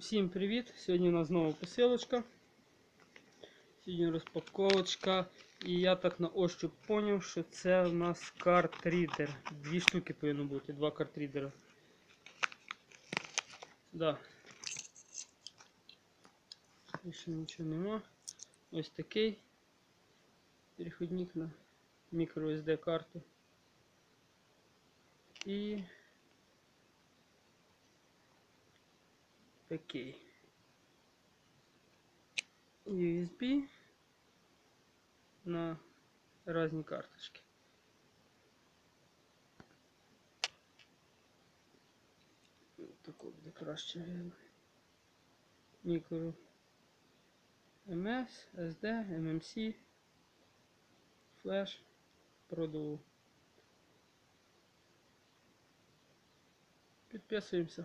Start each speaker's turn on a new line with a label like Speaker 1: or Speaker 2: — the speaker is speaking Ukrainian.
Speaker 1: Всім привіт! Сьогодні у нас знову посилочка. Сьогодні розпаковочка. І я так на ощуп поняв, що це у нас картрідер. Дві штуки повинно бути, два картрідера. Да. Більше нічого нема. Ось такий переходник на microSD карту. І такий. USB на різні карточки. Тако буде краще. Мікро MS, SD, MMC, флеш, продову. Підписуємося.